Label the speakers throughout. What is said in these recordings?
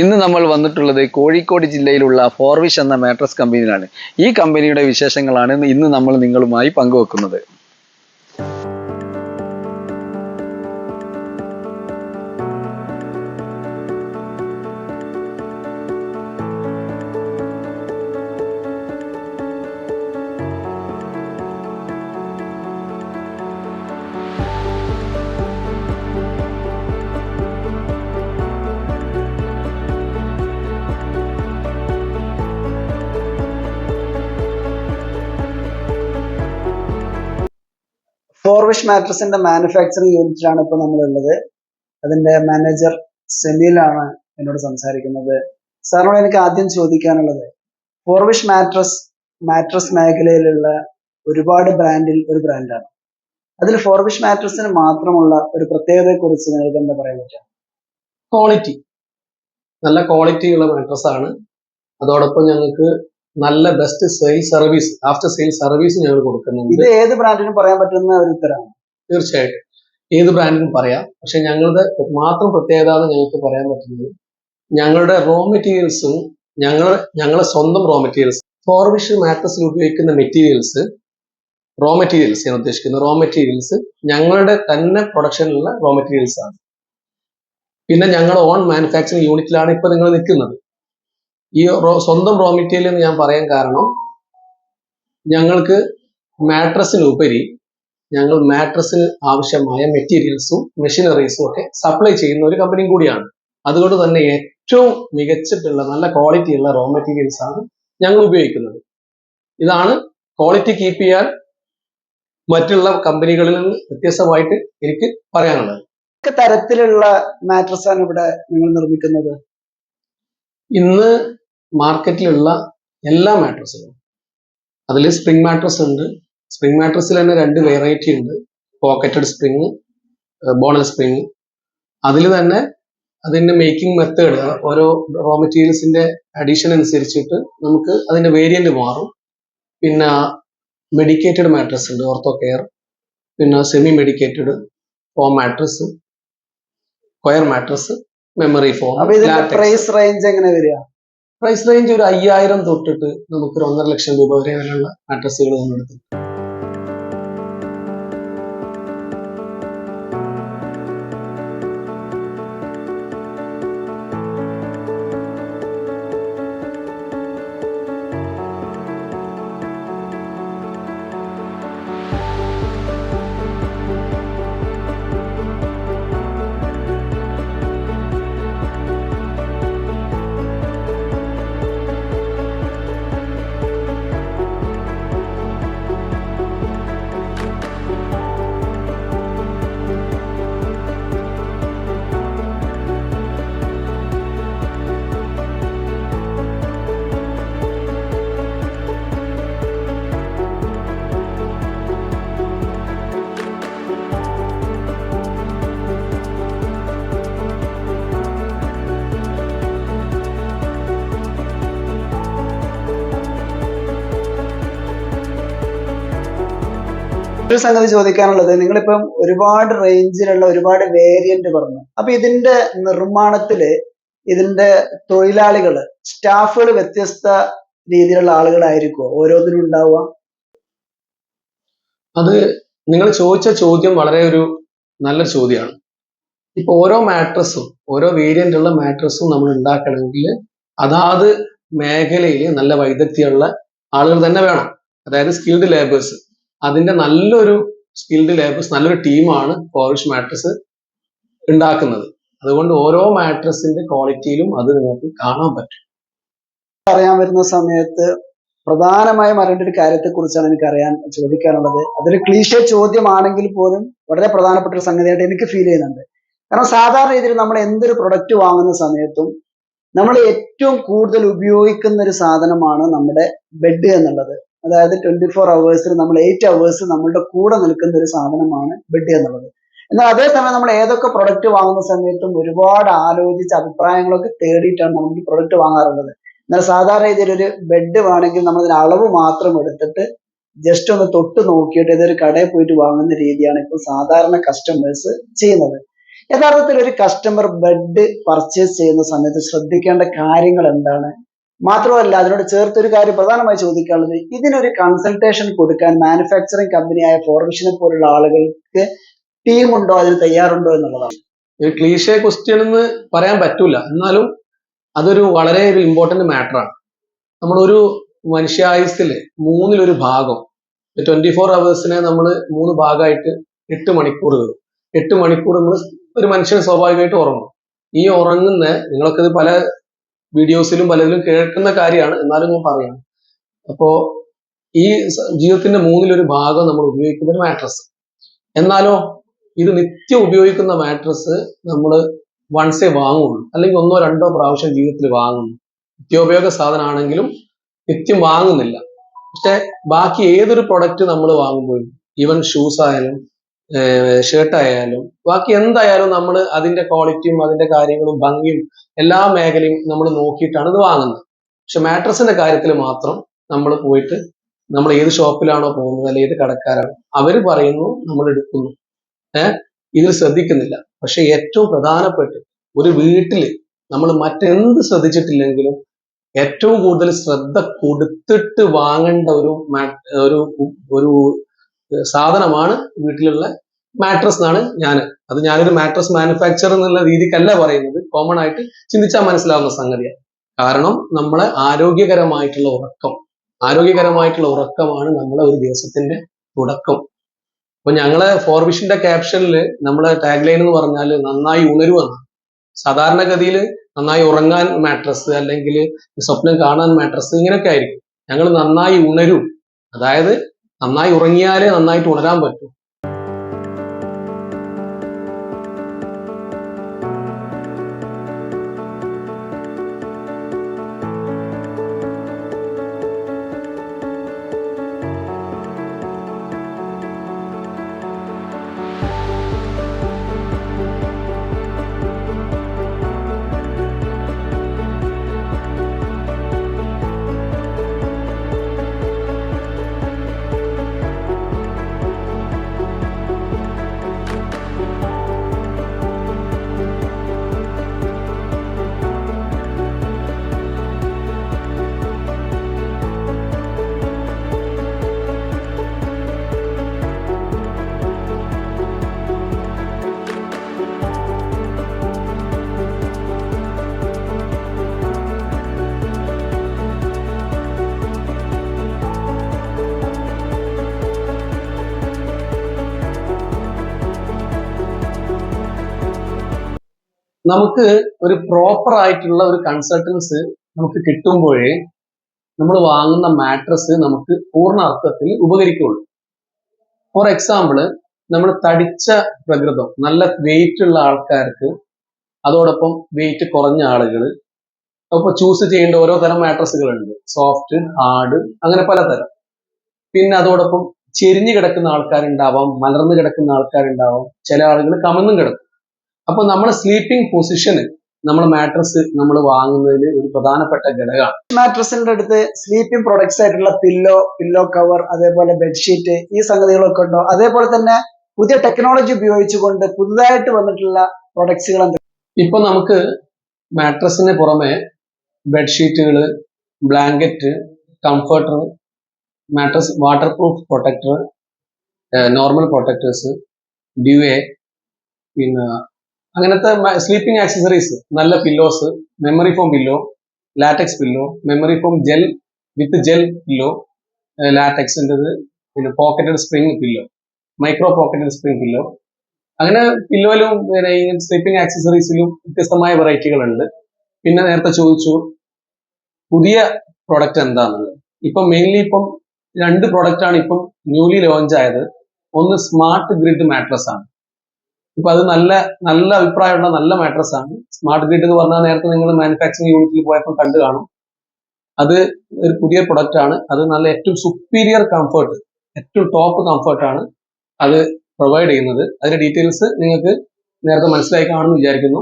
Speaker 1: ഇന്ന് നമ്മൾ വന്നിട്ടുള്ളത് കോഴിക്കോട് ജില്ലയിലുള്ള ഫോർവിഷ് എന്ന മാട്രസ് കമ്പനിയിലാണ് ഈ കമ്പനിയുടെ വിശേഷങ്ങളാണ് ഇന്ന് നമ്മൾ നിങ്ങളുമായി പങ്കുവെക്കുന്നത്.
Speaker 2: ഫോർവിഷ് മാട്രസിന്റെ മാനുഫാക്ചറിങ് യൂണിറ്റിലാണ് ഇപ്പൊ നമ്മളുള്ളത്. അതിന്റെ മാനേജർ സെമിയിലാണ് എന്നോട് സംസാരിക്കുന്നത്. സാറിനോട് എനിക്ക് ആദ്യം ചോദിക്കാനുള്ളത് ഫോർവിഷ് മാട്രസ് മാട്രസ് മേഖലയിലുള്ള ഒരുപാട് ബ്രാൻഡിൽ ഒരു ബ്രാൻഡാണ് അതിൽ ഫോർവിഷ് മാട്രസിന് മാത്രമുള്ള ഒരു പ്രത്യേകതയെ കുറിച്ച് നിങ്ങൾക്ക് എന്താ പറയാൻ പറ്റുക?
Speaker 3: ക്വാളിറ്റി നല്ല ക്വാളിറ്റിയുള്ള മാട്രസ് ആണ്. അതോടൊപ്പം ഞങ്ങൾക്ക് നല്ല best sale service after sale service ഞങ്ങൾ കൊടുക്കുന്നുണ്ട്.
Speaker 2: ഇത് ഏത് ബ്രാൻഡിനും പറയാൻ പറ്റുന്ന ഒരു ഉത്തരമാണ്?
Speaker 3: തീർച്ചയായിട്ടും. ഏത് ബ്രാൻഡിനും പറയാം. പക്ഷെ ഞങ്ങളുടെ മാത്രം പ്രത്യേകത എന്ന് ഞങ്ങൾക്ക് പറയാൻ പറ്റുന്നത് ഞങ്ങളുടെ റോ മെറ്റീരിയൽസും ഞങ്ങൾ ഞങ്ങളുടെ സ്വന്തം റോ മെറ്റീരിയൽസ് ഫോർവിഷ് മാട്രസിൽ ഉപയോഗിക്കുന്ന മെറ്റീരിയൽസ് റോ മെറ്റീരിയൽസ് ഞാൻ ഉദ്ദേശിക്കുന്നത് റോ മെറ്റീരിയൽസ് ഞങ്ങളുടെ തന്നെ പ്രൊഡക്ഷനിലുള്ള റോ മെറ്റീരിയൽസ് ആണ്. പിന്നെ ഞങ്ങൾ ഓൺ മാനുഫാക്ചറിങ് യൂണിറ്റിലാണ് ഇപ്പൊ നിങ്ങൾ നിൽക്കുന്നത്. ഈ സ്വന്തം റോ മെറ്റീരിയൽ എന്ന് ഞാൻ പറയാൻ കാരണം ഞങ്ങൾക്ക് മാട്രസിനുപരി ഞങ്ങൾ മാട്രസിന് ആവശ്യമായ മെറ്റീരിയൽസും മെഷീനറീസും ഒക്കെ സപ്ലൈ ചെയ്യുന്ന ഒരു കമ്പനിയും കൂടിയാണ്. അതുകൊണ്ട് തന്നെ ഏറ്റവും മികച്ചിട്ടുള്ള നല്ല ക്വാളിറ്റി ഉള്ള റോ മെറ്റീരിയൽസ് ആണ് ഞങ്ങൾ ഉപയോഗിക്കുന്നത്. ഇതാണ് ക്വാളിറ്റി കീപ്പ് ചെയ്യാൻ മറ്റുള്ള കമ്പനികളിൽ നിന്ന് വ്യത്യസ്തമായിട്ട് എനിക്ക് പറയാനുള്ളത്.
Speaker 2: തരത്തിലുള്ള മാട്രസ് ആണ് ഇവിടെ നിങ്ങൾ നിർമ്മിക്കുന്നത്?
Speaker 3: ഇന്ന് മാർക്കറ്റിലുള്ള എല്ലാ മാട്രസുകളും അതിൽ സ്പ്രിംഗ് മാട്രസ് ഉണ്ട്. സ്പ്രിംഗ് മാട്രസിൽ തന്നെ രണ്ട് വെറൈറ്റി ഉണ്ട്. പോക്കറ്റഡ് സ്പ്രിങ് ബോണൽ സ്പ്രിങ് അതിൽ തന്നെ അതിന്റെ മേക്കിംഗ് മെത്തേഡ് ഓരോ റോ മെറ്റീരിയൽസിന്റെ അഡീഷൻ അനുസരിച്ചിട്ട് നമുക്ക് അതിന്റെ വേരിയന്റ് മാറും. പിന്നെ മെഡിക്കേറ്റഡ് മാട്രസ് ഉണ്ട് ഓർത്തോ കെയർ പിന്നെ semi medicated foam mattress coir mattress memory foam
Speaker 2: price range എങ്ങനെ വരിക?
Speaker 3: പ്രൈസ് റേഞ്ച് ഒരു അയ്യായിരം തൊട്ടിട്ട് നമുക്ക് ഒരു ഒന്നര ലക്ഷം രൂപ വരെ വരെയുള്ള അഡ്രസ്സുകൾ നമ്മൾ എടുത്തു
Speaker 2: ഒരു സംഗതി ചോദിക്കാനുള്ളത് നിങ്ങളിപ്പം ഒരുപാട് റേഞ്ചിലുള്ള ഒരുപാട് വേരിയന്റ് പറഞ്ഞു. അപ്പൊ ഇതിന്റെ നിർമ്മാണത്തിൽ ഇതിന്റെ തൊഴിലാളികൾ സ്റ്റാഫുകൾ വ്യത്യസ്ത രീതിയിലുള്ള ആളുകളായിരിക്കുമോ ഓരോന്നിനും ഉണ്ടാവുക?
Speaker 3: അത് നിങ്ങൾ ചോദിച്ച ചോദ്യം വളരെ ഒരു നല്ല ചോദ്യമാണ്. ഇപ്പൊ ഓരോ മാട്രസും ഓരോ വേരിയന്റ് ഉള്ള മാട്രസും നമ്മൾ ഉണ്ടാക്കണമെങ്കിൽ അതാത് മേഖലയിൽ നല്ല വൈദഗ്ധ്യമുള്ള ആളുകൾ തന്നെ വേണം. അതായത് സ്കിൽഡ് ലേബേഴ്സ് അതിന്റെ നല്ലൊരു സ്കിൽഡ് ലേബേഴ്സ് നല്ലൊരു ടീമാണ് കോറിഷ് മാട്രസ് ഉണ്ടാക്കുന്നത്. അതുകൊണ്ട് ഓരോ മാട്രസിന്റെ ക്വാളിറ്റിയിലും അത് നിങ്ങൾക്ക് കാണാൻ പറ്റും.
Speaker 2: അറിയാൻ വരുന്ന സമയത്ത് പ്രധാനമായും അറിയേണ്ട ഒരു കാര്യത്തെ കുറിച്ചാണ് എനിക്ക് അറിയാൻ ചോദിക്കാനുള്ളത്. അതൊരു ക്ലീശ ചോദ്യമാണെങ്കിൽ പോലും വളരെ പ്രധാനപ്പെട്ട ഒരു സംഗതിയായിട്ട് എനിക്ക് ഫീൽ ചെയ്യുന്നുണ്ട്. കാരണം സാധാരണ രീതിയിൽ നമ്മൾ എന്തൊരു പ്രൊഡക്റ്റ് വാങ്ങുന്ന സമയത്തും നമ്മൾ ഏറ്റവും കൂടുതൽ ഉപയോഗിക്കുന്ന ഒരു സാധനമാണ് നമ്മുടെ ബെഡ് എന്നുള്ളത്. അതായത് ട്വന്റി ഫോർ അവേഴ്സിൽ നമ്മൾ എയ്റ്റ് അവേഴ്സ് നമ്മളുടെ കൂടെ നിൽക്കുന്ന ഒരു സാധനമാണ് ബെഡ് എന്നുള്ളത്. എന്നാൽ അതേസമയം നമ്മൾ ഏതൊക്കെ പ്രൊഡക്റ്റ് വാങ്ങുന്ന സമയത്തും ഒരുപാട് ആലോചിച്ച് അഭിപ്രായങ്ങളൊക്കെ തേടിയിട്ടാണ് നമുക്ക് പ്രൊഡക്റ്റ് വാങ്ങാറുള്ളത്. എന്നാൽ സാധാരണ രീതിയിൽ ഒരു ബെഡ് വേണമെങ്കിൽ നമ്മൾ അതിന് അളവ് മാത്രം എടുത്തിട്ട് ജസ്റ്റ് ഒന്ന് തൊട്ട് നോക്കിയിട്ട് ഇതൊരു കടയിൽ പോയിട്ട് വാങ്ങുന്ന രീതിയാണ് ഇപ്പോൾ സാധാരണ കസ്റ്റമേഴ്സ് ചെയ്യുന്നത്. യഥാർത്ഥത്തിൽ ഒരു കസ്റ്റമർ ബെഡ് പർച്ചേസ് ചെയ്യുന്ന സമയത്ത് ശ്രദ്ധിക്കേണ്ട കാര്യങ്ങൾ എന്താണ്? മാത്രമല്ല അതിനോട് ചേർത്ത് ഒരു കാര്യം പ്രധാനമായി ചോദിക്കാനുള്ളത് ഇതിനൊരു കൺസൾട്ടേഷൻ കൊടുക്കാൻ മാനുഫാക്ചറിങ് കമ്പനിയായ ഫോർവിഷനെ പോലുള്ള ആളുകൾക്ക് ടീമുണ്ടോ അതിന് തയ്യാറുണ്ടോ എന്നുള്ളതാണ്.
Speaker 3: ഒരു ക്ലീഷേ ക്വസ്റ്റ്യൻ എന്ന് പറയാൻ പറ്റൂല. എന്നാലും അതൊരു വളരെ ഒരു ഇമ്പോർട്ടന്റ് മാറ്ററാണ് നമ്മളൊരു മനുഷ്യായുസിൽ മൂന്നിലൊരു ഭാഗം ട്വന്റി ഫോർ അവേഴ്സിനെ നമ്മൾ മൂന്ന് ഭാഗമായിട്ട് എട്ട് മണിക്കൂർ വരും. എട്ട് മണിക്കൂർ നമ്മൾ ഒരു മനുഷ്യൻ സ്വാഭാവികമായിട്ട് ഉറങ്ങും. ഈ ഉറങ്ങുന്ന നിങ്ങളൊക്കെ ഇത് പല വീഡിയോസിലും പലതിലും കേൾക്കുന്ന കാര്യമാണ്. എന്നാലും ഞാൻ പറയാം അപ്പോ ഈ ജീവിതത്തിന്റെ മൂന്നിലൊരു ഭാഗം നമ്മൾ ഉപയോഗിക്കുന്ന ഒരു മാട്രസ് എന്നാലോ ഇത് നിത്യം ഉപയോഗിക്കുന്ന മാട്രസ് നമ്മൾ വൺസേ വാങ്ങുള്ളൂ. അല്ലെങ്കിൽ ഒന്നോ രണ്ടോ പ്രാവശ്യം ജീവിതത്തിൽ വാങ്ങുന്നു. നിത്യോപയോഗ സാധനമാണെങ്കിലും നിത്യം വാങ്ങുന്നില്ല. പക്ഷെ ബാക്കി ഏതൊരു പ്രൊഡക്റ്റ് നമ്മൾ വാങ്ങുമ്പോഴും ഈവൻ ഷൂസ് ആയാലും ഷർട്ട് ആയാലും. ബാക്കി എന്തായാലും നമ്മൾ അതിന്റെ ക്വാളിറ്റിയും അതിന്റെ കാര്യങ്ങളും ഭംഗിയും എല്ലാ മേഖലയും നമ്മൾ നോക്കിയിട്ടാണ് ഇത് വാങ്ങുന്നത്. പക്ഷെ മാട്രസിന്റെ കാര്യത്തിൽ മാത്രം നമ്മൾ പോയിട്ട് നമ്മൾ ഏത് ഷോപ്പിലാണോ പോകുന്നത് അല്ലെങ്കിൽ ഏത് കടക്കാരാണോ അവർ പറയുന്നു നമ്മൾ എടുക്കുന്നു. ഏഹ് ഇതിൽ ശ്രദ്ധിക്കുന്നില്ല. പക്ഷെ ഏറ്റവും പ്രധാനപ്പെട്ട് ഒരു വീട്ടിൽ നമ്മൾ മറ്റെന്ത് ശ്രദ്ധിച്ചിട്ടില്ലെങ്കിലും ഏറ്റവും കൂടുതൽ ശ്രദ്ധ കൊടുത്തിട്ട് വാങ്ങേണ്ട ഒരു ഒരു ഒരു സാധനമാണ് വീട്ടിലുള്ള മാട്രസ് എന്നാണ് ഞാൻ അത് ഞാനൊരു മാട്രസ് മാനുഫാക്ചർ എന്നുള്ള രീതിക്കല്ല പറയുന്നത്. കോമൺ ആയിട്ട് ചിന്തിച്ചാൽ മനസ്സിലാവുന്ന സംഗതിയാണ്. കാരണം നമ്മളെ ആരോഗ്യകരമായിട്ടുള്ള ഉറക്കം ആരോഗ്യകരമായിട്ടുള്ള ഉറക്കമാണ് നമ്മളെ ഒരു ദിവസത്തിന്റെ തുടക്കം. അപ്പൊ ഞങ്ങളെ ഫോർവിഷന്റെ ക്യാപ്ഷനിൽ നമ്മളെ ടാഗ് ലൈൻ എന്ന് പറഞ്ഞാൽ നന്നായി ഉണരുമെന്നാണ് സാധാരണഗതിയിൽ നന്നായി ഉറങ്ങാൻ മാട്രസ് അല്ലെങ്കിൽ സ്വപ്നം കാണാൻ മാട്രസ് ഇങ്ങനെയൊക്കെ ആയിരിക്കും. ഞങ്ങൾ നന്നായി ഉണരും. അതായത് നന്നായി ഉറങ്ങിയാലേ നന്നായിട്ട് ഉണരാൻ പറ്റൂ. നമുക്ക് ഒരു പ്രോപ്പർ ആയിട്ടുള്ള ഒരു കൺസൾട്ടൻസ് നമുക്ക് കിട്ടുമ്പോഴേ നമ്മൾ വാങ്ങുന്ന മാട്രസ് നമുക്ക് പൂർണ അർത്ഥത്തിൽ ഉപകരിക്കുള്ളൂ. ഫോർ എക്സാമ്പിൾ നമ്മൾ തടിച്ച പ്രകൃതം നല്ല വെയിറ്റ് ഉള്ള ആൾക്കാർക്ക് അതോടൊപ്പം വെയിറ്റ് കുറഞ്ഞ ആളുകൾ അപ്പോൾ ചൂസ് ചെയ്യേണ്ട ഓരോ തരം മാട്രസുകളുണ്ട് സോഫ്റ്റ് ഹാർഡ് അങ്ങനെ പലതരം. പിന്നെ അതോടൊപ്പം ചെരിഞ്ഞു കിടക്കുന്ന ആൾക്കാരുണ്ടാവാം മലർന്നു കിടക്കുന്ന ആൾക്കാരുണ്ടാവാം ചില ആളുകൾ കമന്നും കിടക്കും. അപ്പൊ നമ്മുടെ സ്ലീപ്പിംഗ് പൊസിഷന് നമ്മൾ മാട്രസ് നമ്മൾ വാങ്ങുന്നതിൽ ഒരു പ്രധാനപ്പെട്ട ഘടകമാണ്.
Speaker 2: മാട്രസിന്റെ അടുത്ത് സ്ലീപ്പിംഗ് പ്രൊഡക്ട്സ് ആയിട്ടുള്ള പില്ലോ പില്ലോ കവർ അതേപോലെ ബെഡ്ഷീറ്റ് ഈ സംഗതികളൊക്കെ ഉണ്ടോ? അതേപോലെ തന്നെ പുതിയ ടെക്നോളജി ഉപയോഗിച്ചുകൊണ്ട് പുതുതായിട്ട് വന്നിട്ടുള്ള പ്രൊഡക്ട്സുകൾ എന്തൊക്കെ?
Speaker 3: ഇപ്പൊ നമുക്ക് മാട്രസിന് പുറമെ ബെഡ്ഷീറ്റുകൾ blanket comforter mattress waterproof protector normal protectors duvet പിന്നെ അങ്ങനത്തെ സ്ലീപ്പിംഗ് ആക്സസറീസ് നല്ല pillows memory foam pillow latex pillow memory foam gel with gel pillow ലാറ്റക്സിന്റെത് പിന്നെ pocketed spring pillow micro pocketed spring pillow അങ്ങനെ പില്ലോയിലും പിന്നെ സ്ലീപ്പിംഗ് ആക്സസറീസിലും വ്യത്യസ്തമായ വെറൈറ്റികളുണ്ട് പിന്നെ നേരത്തെ ചോദിച്ചു പുതിയ പ്രോഡക്റ്റ് എന്താണെന്നുള്ളത് ഇപ്പം മെയിൻലി ഇപ്പം രണ്ട് പ്രോഡക്റ്റാണ് ഇപ്പം ന്യൂലി ലോഞ്ച് ആയത്. ഒന്ന് സ്മാർട്ട് ഗ്രിഡ് മാട്രസ് ആണ്. ഇപ്പൊ അത് നല്ല നല്ല അഭിപ്രായമുള്ള നല്ല മാട്രസ് ആണ്. സ്മാർട്ട് ഗ്രിഡ് എന്ന് പറഞ്ഞാൽ നേരത്തെ നിങ്ങൾ മാനുഫാക്ചറിങ് യൂണിറ്റിൽ പോയപ്പോൾ കണ്ടു കാണും. അത് ഒരു പുതിയ പ്രൊഡക്റ്റ് ആണ്. അത് നല്ല ഏറ്റവും സുപ്പീരിയർ കംഫർട്ട് ഏറ്റവും ടോപ്പ് കംഫർട്ട് ആണ് അത് പ്രൊവൈഡ് ചെയ്യുന്നത്. അതിന്റെ ഡീറ്റെയിൽസ് നിങ്ങൾക്ക് നേരത്തെ മനസ്സിലായി കാണുമെന്ന് വിചാരിക്കുന്നു.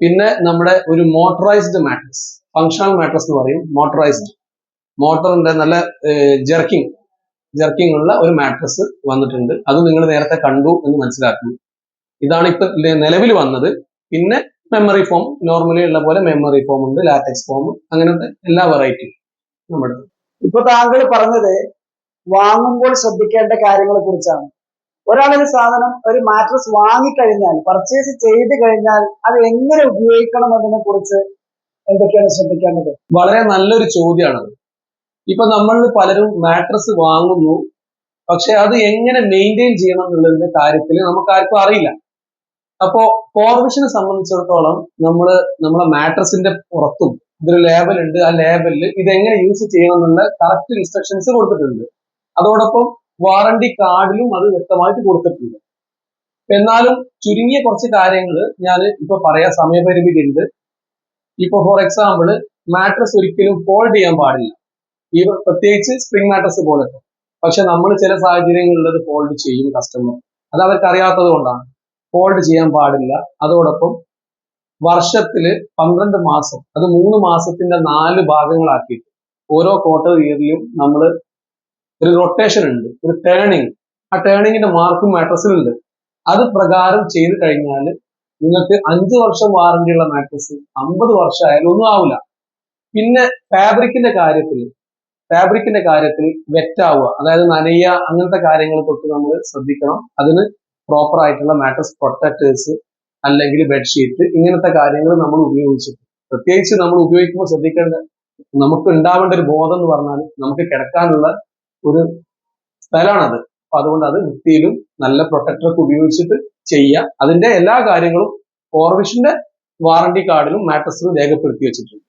Speaker 3: പിന്നെ നമ്മുടെ ഒരു മോട്ടറൈസ്ഡ് മാട്രസ് ഫങ്ഷണൽ മാട്രസ് എന്ന് പറയും. മോട്ടറൈസ്ഡ് മോട്ടറിന്റെ നല്ല ജെർക്കിംഗ് ജെർക്കിംഗ് ഉള്ള ഒരു മാട്രസ് വന്നിട്ടുണ്ട്. അത് നിങ്ങൾ നേരത്തെ കണ്ടു എന്ന് മനസ്സിലാക്കുന്നു. ഇതാണ് ഇപ്പൊ നിലവിൽ വന്നത്. പിന്നെ മെമ്മറി ഫോം നോർമലി ഉള്ള പോലെ മെമ്മറി ഫോം ഉണ്ട് ലാറ്റക്സ് ഫോം അങ്ങനത്തെ എല്ലാ വെറൈറ്റി നമ്മുടെ
Speaker 2: ഇപ്പൊ താങ്കൾ പറഞ്ഞത് വാങ്ങുമ്പോൾ ശ്രദ്ധിക്കേണ്ട കാര്യങ്ങളെ കുറിച്ചാണ്. ഒരാളൊരു സാധനം ഒരു മാട്രസ് വാങ്ങിക്കഴിഞ്ഞാൽ പർച്ചേസ് ചെയ്ത് കഴിഞ്ഞാൽ അത് എങ്ങനെ ഉപയോഗിക്കണം എന്നതിനെ കുറിച്ച് എന്തൊക്കെയാണ് ശ്രദ്ധിക്കേണ്ടത്?
Speaker 3: വളരെ നല്ലൊരു ചോദ്യമാണത് ഇപ്പൊ നമ്മൾ പലരും മാട്രസ് വാങ്ങുന്നു പക്ഷെ അത് എങ്ങനെ മെയിന്റെയിൻ ചെയ്യണം എന്നുള്ളതിന്റെ കാര്യത്തിൽ നമുക്ക് ആർക്കും അറിയില്ല. അപ്പോ ഫോർവിഷനെ സംബന്ധിച്ചിടത്തോളം നമ്മൾ നമ്മളെ മാട്രസിന്റെ പുറത്തും ഇതൊരു ലേബൽ ഉണ്ട്. ആ ലേബലിൽ ഇതെങ്ങനെ യൂസ് ചെയ്യണം എന്നുള്ള കറക്റ്റ് ഇൻസ്ട്രക്ഷൻസ് കൊടുത്തിട്ടുണ്ട്. അതോടൊപ്പം വാറണ്ടി കാർഡിലും അത് വ്യക്തമായിട്ട് കൊടുത്തിട്ടുണ്ട്. എന്നാലും ചുരുങ്ങിയ കുറച്ച് കാര്യങ്ങൾ ഞാൻ ഇപ്പൊ പറയാൻ സമയപരിമിതി ഉണ്ട് ഇപ്പൊ ഫോർ എക്സാമ്പിൾ മാട്രസ് ഒരിക്കലും ഫോൾഡ് ചെയ്യാൻ പാടില്ല. ഈ പ്രത്യേകിച്ച് സ്പ്രിംഗ് മാട്രസ് പോലെ പക്ഷെ നമ്മൾ ചില സാഹചര്യങ്ങളിൽ അത് ഫോൾഡ് ചെയ്യും കസ്റ്റമർ അത് അവർക്ക് അറിയാത്തത് കൊണ്ടാണ്. ഫോൾഡ് ചെയ്യാൻ പാടില്ല. അതോടൊപ്പം വർഷത്തിൽ പന്ത്രണ്ട് മാസം അത് മൂന്ന് മാസത്തിന്റെ നാല് ഭാഗങ്ങളാക്കിയിട്ട് ഓരോ ക്വാർട്ടർ ഇയറിലും നമ്മൾ ഒരു റൊട്ടേഷൻ ഉണ്ട് ഒരു ടേണിങ് ആ ടേണിങ്ങിന്റെ മാർക്കും മാട്രസിലുണ്ട് അത് പ്രകാരം ചെയ്ത് കഴിഞ്ഞാൽ നിങ്ങൾക്ക് അഞ്ച് വർഷം വാറണ്ടി ഉള്ള മാട്രസ് അമ്പത് വർഷം ആയാലും ഒന്നും ആവില്ല പിന്നെ ഫാബ്രിക്കിന്റെ കാര്യത്തിൽ ഫാബ്രിക്കിന്റെ കാര്യത്തിൽ വെറ്റാവുക അതായത് നനയുക അങ്ങനത്തെ കാര്യങ്ങൾ തൊട്ട് നമ്മൾ ശ്രദ്ധിക്കണം. അതിന് പ്രോപ്പർ ആയിട്ടുള്ള മാട്രസ് പ്രൊട്ടക്ടേഴ്സ് അല്ലെങ്കിൽ ബെഡ്ഷീറ്റ് ഇങ്ങനത്തെ കാര്യങ്ങൾ നമ്മൾ ഉപയോഗിച്ചിട്ട് പ്രത്യേകിച്ച് നമ്മൾ ഉപയോഗിക്കുമ്പോൾ ശ്രദ്ധിക്കേണ്ട നമുക്ക് ഉണ്ടാവേണ്ട ഒരു ബോധം എന്ന് പറഞ്ഞാൽ നമുക്ക് കിടക്കാനുള്ള ഒരു സ്ഥലമാണത്. അപ്പൊ അതുകൊണ്ട് അത് വൃത്തിയിലും നല്ല പ്രൊട്ടക്ടറൊക്കെ ഉപയോഗിച്ചിട്ട് ചെയ്യുക. അതിന്റെ എല്ലാ കാര്യങ്ങളും ഓർവിഷന്റെ വാറണ്ടി കാർഡിലും മാട്രസിലും രേഖപ്പെടുത്തി വെച്ചിട്ടുണ്ട്.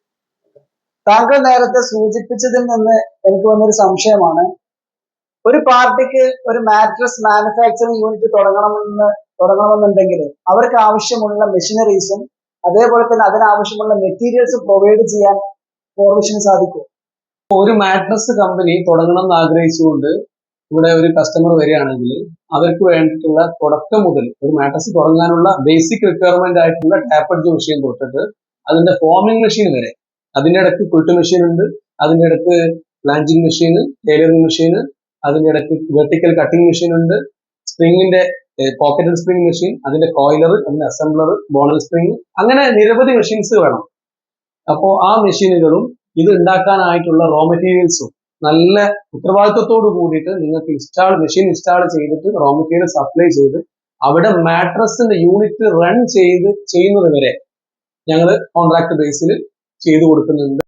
Speaker 2: താങ്കൾ നേരത്തെ സൂചിപ്പിച്ചതിൽ നിന്ന് എനിക്ക് വന്നൊരു സംശയമാണ്. ഒരു പാർട്ടിക്ക് ഒരു മാട്രസ് മാനുഫാക്ചറിംഗ് യൂണിറ്റ് തുടങ്ങണമെന്ന് തുടങ്ങണമെന്നുണ്ടെങ്കിൽ അവർക്ക് ആവശ്യമുള്ള മെഷീനറീസും അതേപോലെ തന്നെ അതിനാവശ്യമുള്ള മെറ്റീരിയൽസ് പ്രൊവൈഡ് ചെയ്യാൻ ഫോർമേഷന് സാധിക്കും.
Speaker 3: ഒരു മാട്രസ് കമ്പനി തുടങ്ങണം എന്ന് ആഗ്രഹിച്ചുകൊണ്ട് ഇവിടെ ഒരു കസ്റ്റമർ വരികയാണെങ്കിൽ അവർക്ക് വേണ്ടിയിട്ടുള്ള തുടക്കം മുതൽ ഒരു മാട്രസ് തുടങ്ങാനുള്ള ബേസിക് റിക്വയർമെന്റ് ആയിട്ടുള്ള ടാപ്പഡ്ജ് മെഷീൻ തൊട്ടിട്ട് അതിന്റെ ഫോമിംഗ് മെഷീൻ വരെ. അതിന്റെ ഇടയ്ക്ക് കുൾട്ട് മെഷീൻ ഉണ്ട് അതിന്റെ ഇടയ്ക്ക് പ്ലാഞ്ചിങ് മെഷീന് ടൈലറിംഗ് മെഷീൻ അതിന്റെ ഇടയ്ക്ക് വെർട്ടിക്കൽ കട്ടിംഗ് മെഷീൻ ഉണ്ട്. സ്പ്രിങ്ങിന്റെ പോക്കറ്റഡ് സ്പ്രിംഗ് മെഷീൻ അതിന്റെ കോയിലർ അതിന്റെ അസംബ്ലർ ബോണൽ സ്പ്രിങ് അങ്ങനെ നിരവധി മെഷീൻസ് വേണം. അപ്പോൾ ആ മെഷീനുകളും ഇത് ഉണ്ടാക്കാനായിട്ടുള്ള റോ മെറ്റീരിയൽസും നല്ല ഉത്തരവാദിത്വത്തോട് കൂടിയിട്ട് നിങ്ങൾക്ക് ഇൻസ്റ്റാൾ മെഷീൻ ഇൻസ്റ്റാൾ ചെയ്തിട്ട് റോ മെറ്റീരിയൽ സപ്ലൈ ചെയ്ത് അവിടെ മാട്രസിന്റെ യൂണിറ്റ് റൺ ചെയ്ത് ചെയ്യുന്നത് വരെ ഞങ്ങൾ കോൺട്രാക്ട് ബേസിൽ ചെയ്തു കൊടുക്കുന്നുണ്ട്.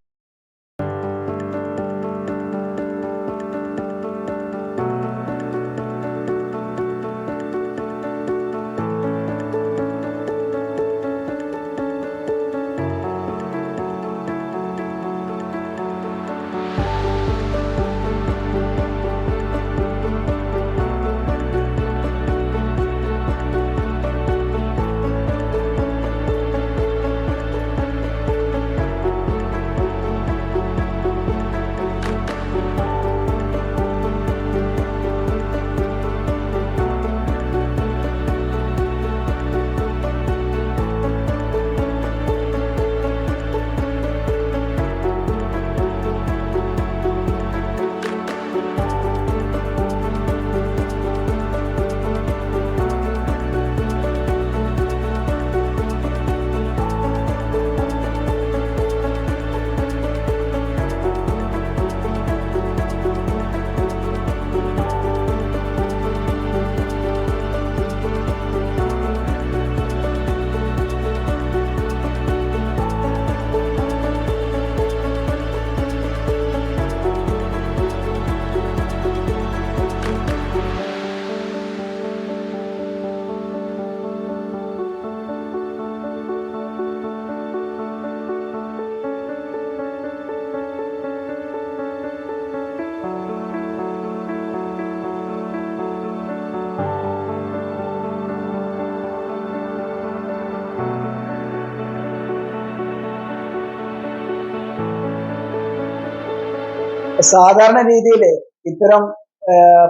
Speaker 2: സാധാരണ രീതിയിൽ ഇത്തരം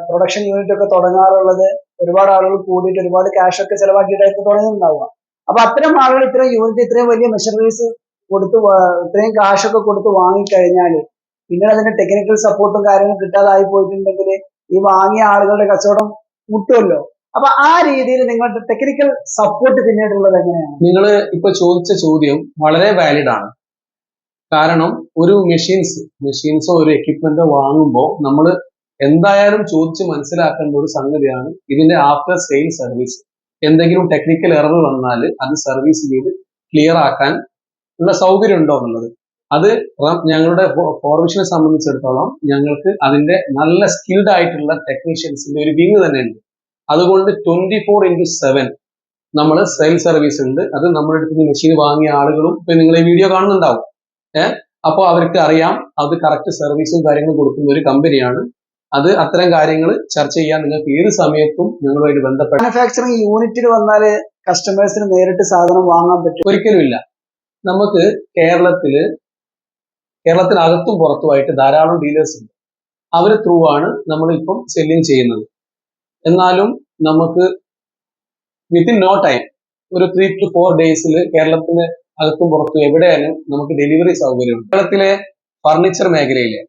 Speaker 2: പ്രൊഡക്ഷൻ യൂണിറ്റ് ഒക്കെ തുടങ്ങാറുള്ളത് ഒരുപാട് ആളുകൾ കൂടിയിട്ട് ഒരുപാട് ക്യാഷ് ഒക്കെ ചെലവാക്കിയിട്ടായിരിക്കും തുടങ്ങുന്നുണ്ടാവുക. അപ്പൊ അത്തരം ആളുകൾ ഇത്രയും യൂണിറ്റ് ഇത്രയും വലിയ മെഷറീസ് കൊടുത്ത് ഇത്രയും ഒക്കെ കൊടുത്ത് വാങ്ങിക്കഴിഞ്ഞാൽ പിന്നീട് അതിന്റെ ടെക്നിക്കൽ സപ്പോർട്ടും കാര്യങ്ങളും കിട്ടാതായി പോയിട്ടുണ്ടെങ്കിൽ ഈ വാങ്ങിയ ആളുകളുടെ കച്ചവടം മുട്ടുമല്ലോ അപ്പൊ ആ രീതിയിൽ നിങ്ങളുടെ ടെക്നിക്കൽ സപ്പോർട്ട് പിന്നീടുള്ളത് എങ്ങനെയാണ്?
Speaker 3: നിങ്ങൾ ഇപ്പൊ ചോദിച്ച ചോദ്യം വളരെ വാലിഡ് ആണ്. കാരണം ഒരു മെഷീൻസ് മെഷീൻസോ ഒരു എക്യുപ്മെന്റോ വാങ്ങുമ്പോൾ നമ്മൾ എന്തായാലും ചോദിച്ച് മനസ്സിലാക്കേണ്ട ഒരു സംഗതിയാണ് ഇതിന്റെ ആഫ്റ്റർ സെയിൽ സർവീസ് എന്തെങ്കിലും ടെക്നിക്കൽ എറർ വന്നാൽ അത് സർവീസ് ചെയ്ത് ക്ലിയർ ആക്കാൻ ഉള്ള സൗകര്യം ഉണ്ടോ എന്നുള്ളത്. അത് ഞങ്ങളുടെ ഫോർമേഷനെ സംബന്ധിച്ചിടത്തോളം ഞങ്ങൾക്ക് അതിന്റെ നല്ല സ്കിൽഡ് ആയിട്ടുള്ള ടെക്നീഷ്യൻസിന്റെ ഒരു വിങ് തന്നെ ഉണ്ട് അതുകൊണ്ട് ട്വന്റി ഫോർ ഇന്റു സെവൻ നമ്മൾ സെയിൽ സർവീസ് ഉണ്ട്. അത് നമ്മുടെ അടുത്ത് മെഷീൻ വാങ്ങിയ ആളുകളും ഇപ്പൊ നിങ്ങൾ ഈ വീഡിയോ കാണുന്നുണ്ടാവും. ഏഹ് അപ്പോൾ അവർക്ക് അറിയാം അത് കറക്റ്റ് സർവീസും കാര്യങ്ങളും കൊടുക്കുന്ന ഒരു കമ്പനിയാണ് അത് അത്തരം കാര്യങ്ങൾ ചർച്ച ചെയ്യാൻ നിങ്ങൾക്ക് ഏത് സമയത്തും ഞങ്ങളുമായിട്ട് ബന്ധപ്പെട്ട്
Speaker 2: മാനുഫാക്ചറിങ് യൂണിറ്റിൽ വന്നാൽ കസ്റ്റമേഴ്സിന് നേരിട്ട് സാധനം വാങ്ങാൻ പറ്റും.
Speaker 3: ഒരിക്കലും ഇല്ല നമുക്ക് കേരളത്തിൽ കേരളത്തിനകത്തും പുറത്തുമായിട്ട് ധാരാളം ഡീലേഴ്സ് ഉണ്ട്. അവർ ത്രൂ ആണ് നമ്മൾ ഇപ്പം സെല്ലിങ് ചെയ്യുന്നത്. എന്നാലും നമുക്ക് വിത്തിൻ നോ ടൈം ഒരു ത്രീ ടു ഫോർ ഡേയ്സിൽ കേരളത്തിന് അകത്തും പുറത്തും എവിടെയാലും നമുക്ക് ഡെലിവറി സൗകര്യമുണ്ട്. കേരളത്തിലെ ഫർണിച്ചർ മേഖലയിലെ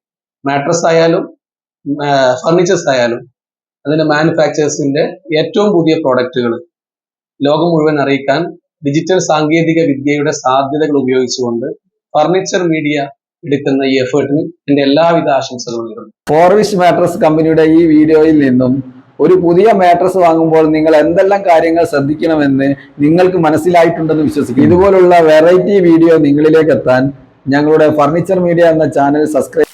Speaker 3: മാട്രസ് ആയാലും ഫർണിച്ചേഴ്സ് ആയാലും അതിന്റെ മാനുഫാക്ചേഴ്സിന്റെ ഏറ്റവും പുതിയ പ്രോഡക്റ്റുകൾ ലോകം മുഴുവൻ അറിയിക്കാൻ ഡിജിറ്റൽ സാങ്കേതിക വിദ്യയുടെ സാധ്യതകൾ ഉപയോഗിച്ചുകൊണ്ട് ഫർണിച്ചർ മീഡിയ എടുക്കുന്ന ഈ എഫേർട്ടിന് എന്റെ എല്ലാവിധ ആശംസകളും നേരുന്നു.
Speaker 1: ഫോർവിഷ് മാട്രസ് കമ്പനിയുടെ ഈ വീഡിയോയിൽ നിന്നും ഒരു പുതിയ മാട്രസ് വാങ്ങുമ്പോൾ നിങ്ങൾ എന്തെല്ലാം കാര്യങ്ങൾ ശ്രദ്ധിക്കണമെന്ന് നിങ്ങൾക്ക് മനസ്സിലായിട്ടുണ്ടെന്ന് വിശ്വസിക്കുന്നു. ഇതുപോലുള്ള വെറൈറ്റി വീഡിയോ നിങ്ങളിലേക്ക് എത്താൻ ഞങ്ങളുടെ ഫർണിച്ചർ മീഡിയ എന്ന ചാനൽ സബ്സ്ക്രൈബ്